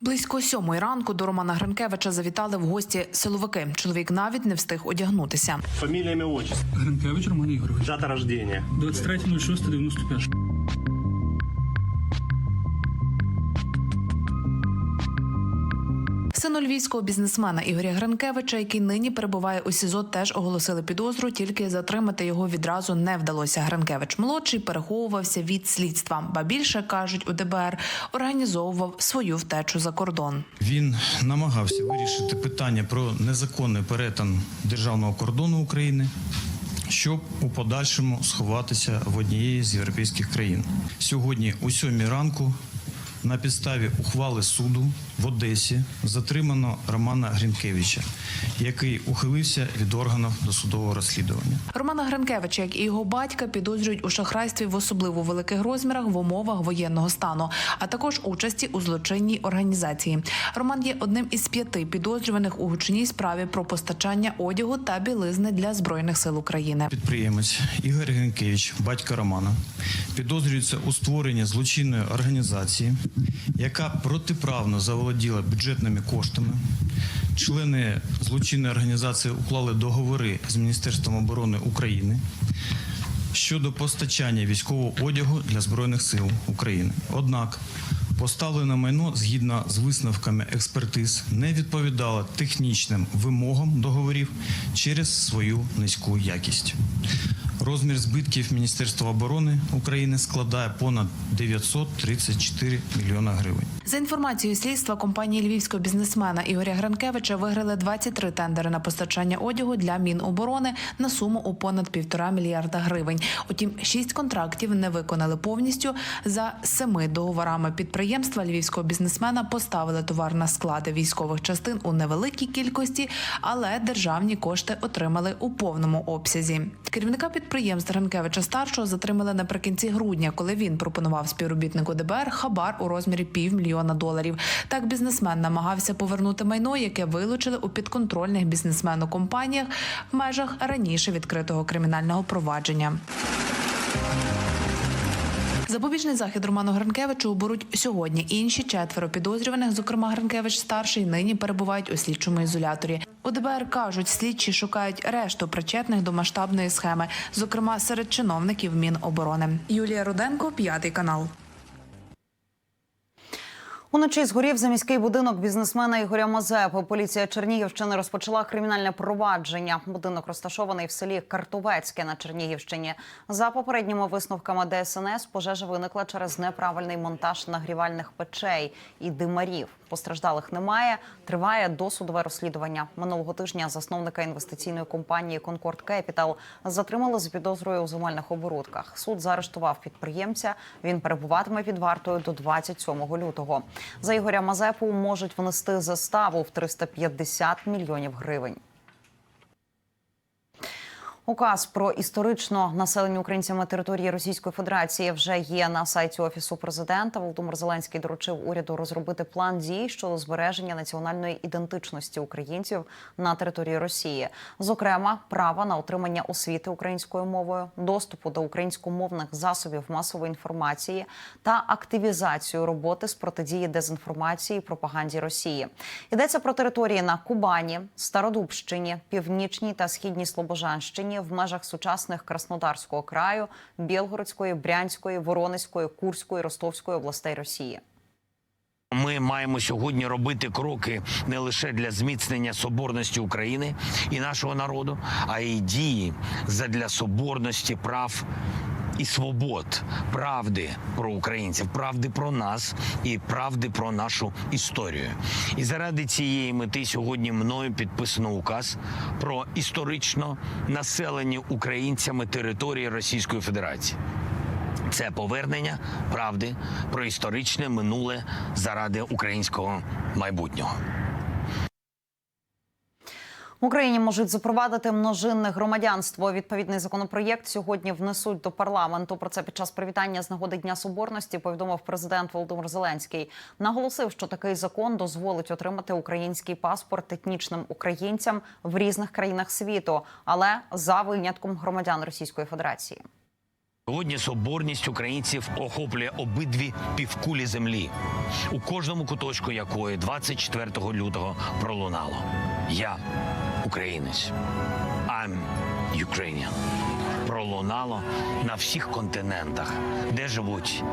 Близько сьомої ранку до Романа Гринкевича завітали в гості силовики. Чоловік навіть не встиг одягнутися. Фамілія ім'я, отчество. Гринкевич Роман Ігорович. Дата рождення. 23.06.95. львівського бізнесмена Ігоря Гринкевича, який нині перебуває у СІЗО, теж оголосили підозру, тільки затримати його відразу не вдалося. Гринкевич молодший переховувався від слідства. Ба більше кажуть у ДБР, організовував свою втечу за кордон. Він намагався вирішити питання про незаконний перетин державного кордону України, щоб у подальшому сховатися в однієї з європейських країн. Сьогодні, у сьомій ранку, на підставі ухвали суду в Одесі затримано Романа Грінкевича, який ухилився від органів досудового розслідування. Романа Гринкевича, як і його батька, підозрюють у шахрайстві в особливо великих розмірах в умовах воєнного стану, а також участі у злочинній організації. Роман є одним із п'яти підозрюваних у гучній справі про постачання одягу та білизни для збройних сил України. Підприємець Ігор Гринкевич, батько Романа, підозрюється у створенні злочинної організації, яка протиправно заволоділа бюджетними коштами. Члени злочинної організації уклали договори з Міністерством оборони України щодо постачання військового одягу для Збройних сил України. Однак поставлене майно згідно з висновками експертиз не відповідало технічним вимогам договорів через свою низьку якість. Розмір збитків Міністерства оборони України складає понад 934 мільйона гривень. За інформацією слідства, компанії львівського бізнесмена Ігоря Гринкевича виграли 23 тендери на постачання одягу для Міноборони на суму у понад півтора мільярда гривень. Утім, шість контрактів не виконали повністю. За семи договорами підприємства львівського бізнесмена поставили товар на склади військових частин у невеликій кількості, але державні кошти отримали у повному обсязі. Керівника підприємства Гринкевича старшого затримали наприкінці грудня, коли він пропонував співробітнику ДБР хабар у розмірі півмільйона доларів. Так бізнесмен намагався повернути майно, яке вилучили у підконтрольних бізнесмену компаніях в межах раніше відкритого кримінального провадження. Запобіжний захід Роману Гринкевичу оберуть сьогодні. Інші четверо підозрюваних, зокрема Гринкевич старший, нині перебувають у слідчому ізоляторі. У ДБР кажуть, слідчі шукають решту причетних до масштабної схеми, зокрема серед чиновників Міноборони. Юлія Руденко, п'ятий канал. Уночі згорів заміський будинок бізнесмена Ігоря Мазепи. Поліція Чернігівщини розпочала кримінальне провадження. Будинок розташований в селі Картовецьке на Чернігівщині. За попередніми висновками ДСНС, пожежа виникла через неправильний монтаж нагрівальних печей і димарів. Постраждалих немає. Триває досудове розслідування. Минулого тижня засновника інвестиційної компанії Конкорд Кепітал затримали з підозрою у земельних оборудках. Суд заарештував підприємця. Він перебуватиме під вартою до 27 лютого. За Ігоря Мазепу можуть внести заставу в 350 мільйонів гривень. Указ про історично населення українцями території Російської Федерації вже є на сайті офісу президента. Володимир Зеленський доручив уряду розробити план дій щодо збереження національної ідентичності українців на території Росії, зокрема, права на отримання освіти українською мовою, доступу до українськомовних засобів масової інформації та активізацію роботи з протидії дезінформації і пропаганді Росії. Йдеться про території на Кубані, Стародубщині, Північній та Східній Слобожанщині в межах сучасних Краснодарського краю, Білгородської, Брянської, Воронезької, Курської, Ростовської областей Росії. Ми маємо сьогодні робити кроки не лише для зміцнення соборності України і нашого народу, а й дії задля соборності прав і свобод, правди про українців, правди про нас і правди про нашу історію. І заради цієї мети сьогодні мною підписано указ про історично населені українцями території Російської Федерації. Це повернення правди про історичне минуле заради українського майбутнього. В Україні можуть запровадити множинне громадянство. Відповідний законопроєкт сьогодні внесуть до парламенту. Про це під час привітання з нагоди Дня Соборності повідомив президент Володимир Зеленський. Наголосив, що такий закон дозволить отримати український паспорт етнічним українцям в різних країнах світу, але за винятком громадян Російської Федерації. Сьогодні соборність українців охоплює обидві півкулі землі, у кожному куточку якої 24 лютого пролунало. Я українець. I'm Ukrainian. Пролунало на всіх континентах, де живуть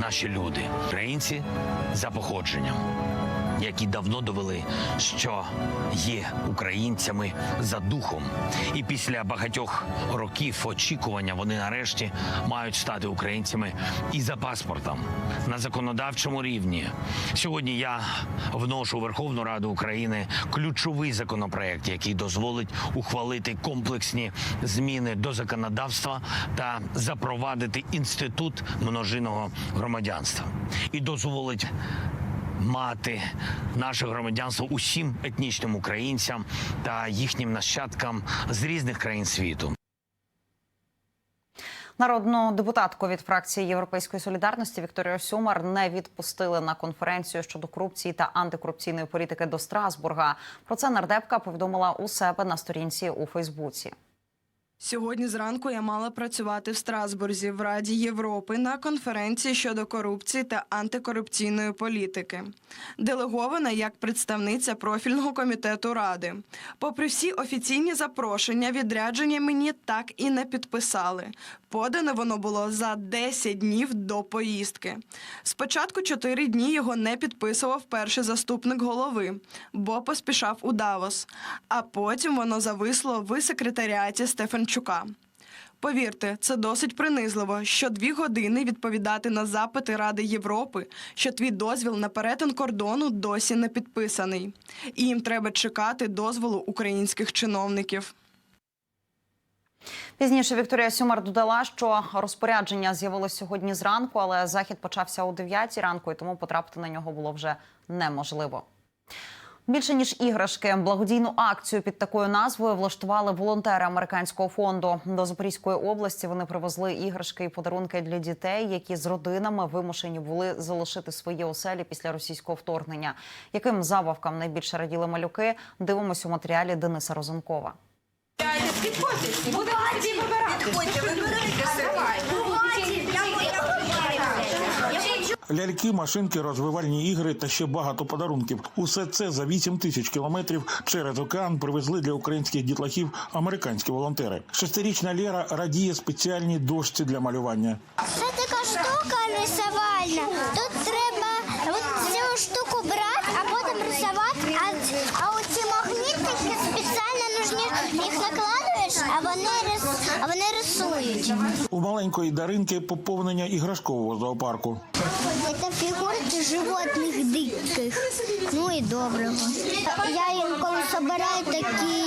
наші люди, українці за походженням, які давно довели, що є українцями за духом. І після багатьох років очікування вони нарешті мають стати українцями і за паспортом на законодавчому рівні. Сьогодні я вношу Верховну Раду України ключовий законопроект, який дозволить ухвалити комплексні зміни до законодавства та запровадити інститут множинного громадянства і дозволить мати наше громадянство усім етнічним українцям та їхнім нащадкам з різних країн світу. Народну депутатку від фракції Європейської солідарності Вікторію Сюмар не відпустили на конференцію щодо корупції та антикорупційної політики до Страсбурга. Про це нардепка повідомила у себе на сторінці у Фейсбуці. Сьогодні зранку я мала працювати в Страсбурзі в Раді Європи на конференції щодо корупції та антикорупційної політики, делегована як представниця профільного комітету ради. Попри всі офіційні запрошення, відрядження мені так і не підписали. Подане воно було за 10 днів до поїздки. Спочатку 4 дні його не підписував перший заступник голови, бо поспішав у Давос. А потім воно зависло в секретаріаті Стефанчука. Повірте, це досить принизливо, що дві години відповідати на запити Ради Європи, що твій дозвіл на перетин кордону досі не підписаний, і їм треба чекати дозволу українських чиновників. Пізніше Вікторія Сюмар додала, що розпорядження з'явилось сьогодні зранку, але захід почався о 9 ранку, і тому потрапити на нього було вже неможливо. Більше ніж іграшки, благодійну акцію під такою назвою влаштували волонтери американського фонду. До Запорізької області вони привезли іграшки і подарунки для дітей, які з родинами вимушені були залишити свої оселі після російського вторгнення. Яким забавкам найбільше раділи малюки? Дивимось у матеріалі Дениса Розенкова. Ляльки, машинки, розвивальні ігри та ще багато подарунків. Усе це за 8 тисяч кілометрів через океан привезли для українських дітлахів американські волонтери. Шестирічна Лєра радіє спеціальній дошці для малювання. Це така штука рисувальна. Тут треба от цю штуку брати, а потім рисувати. А, а оці магнітики спеціально нужні їх накладуєш, а вони рис, а вони рисують. У маленької Даринки поповнення іграшкового зоопарку. Це фігурки животних диких. Ну і доброго. Я інколи збираю такі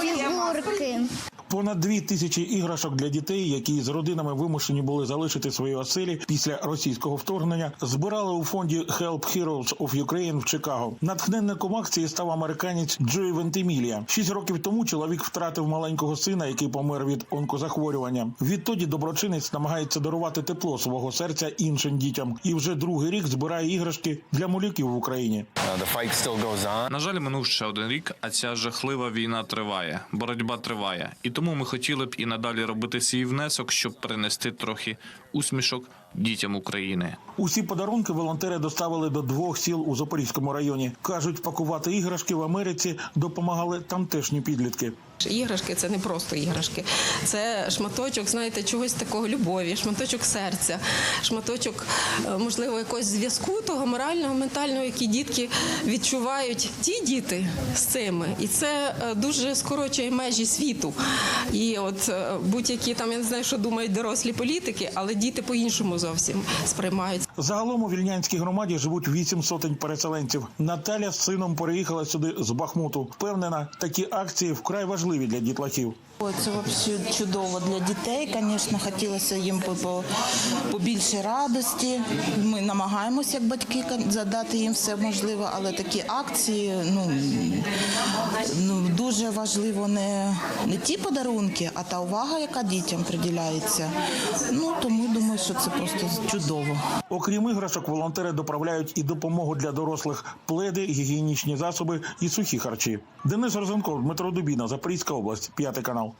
фігурки. Понад дві тисячі іграшок для дітей, які з родинами вимушені були залишити свої оселі після російського вторгнення, збирали у фонді Help Heroes of Ukraine в Чикаго. Натхненником акції став американець Джой Вентимілія. Шість років тому чоловік втратив маленького сина, який помер від онкозахворювання. Відтоді доброчинець намагається дарувати тепло свого серця іншим дітям, і вже другий рік збирає іграшки для малюків в Україні. Uh, the fight still goes on. На жаль, минув ще один рік, а ця жахлива війна триває. Боротьба триває. І тому ми хотіли б і надалі робити свій внесок, щоб принести трохи усмішок дітям України. Усі подарунки волонтери доставили до двох сіл у Запорізькому районі. кажуть, пакувати іграшки в Америці допомагали тамтешні підлітки. Іграшки це не просто іграшки, це шматочок, знаєте, чогось такого любові, шматочок серця, шматочок, е, можливо, якогось зв'язку того морального, ментального, які дітки відчувають ті діти з цими. І це е, дуже скорочує межі світу. І от е, будь-які там я не знаю, що думають дорослі політики, але діти по-іншому зовсім сприймають. Загалом у вільнянській громаді живуть вісім сотень переселенців. Наталя з сином переїхала сюди з Бахмуту. Впевнена, такі акції вкрай важливі для дітлахів. Це взагалі чудово для дітей. Звісно, хотілося їм по- по- побільше радості. Ми намагаємося, як батьки, задати їм все можливе, але такі акції ну, ну дуже важливо не, не ті подарунки, а та увага, яка дітям приділяється. Ну тому думаю, що це просто чудово. Окрім іграшок, волонтери доправляють і допомогу для дорослих пледи, гігієнічні засоби і сухі харчі. Денис Розенков, Дмитро Дубіна, Запорізька область, п'ятий канал.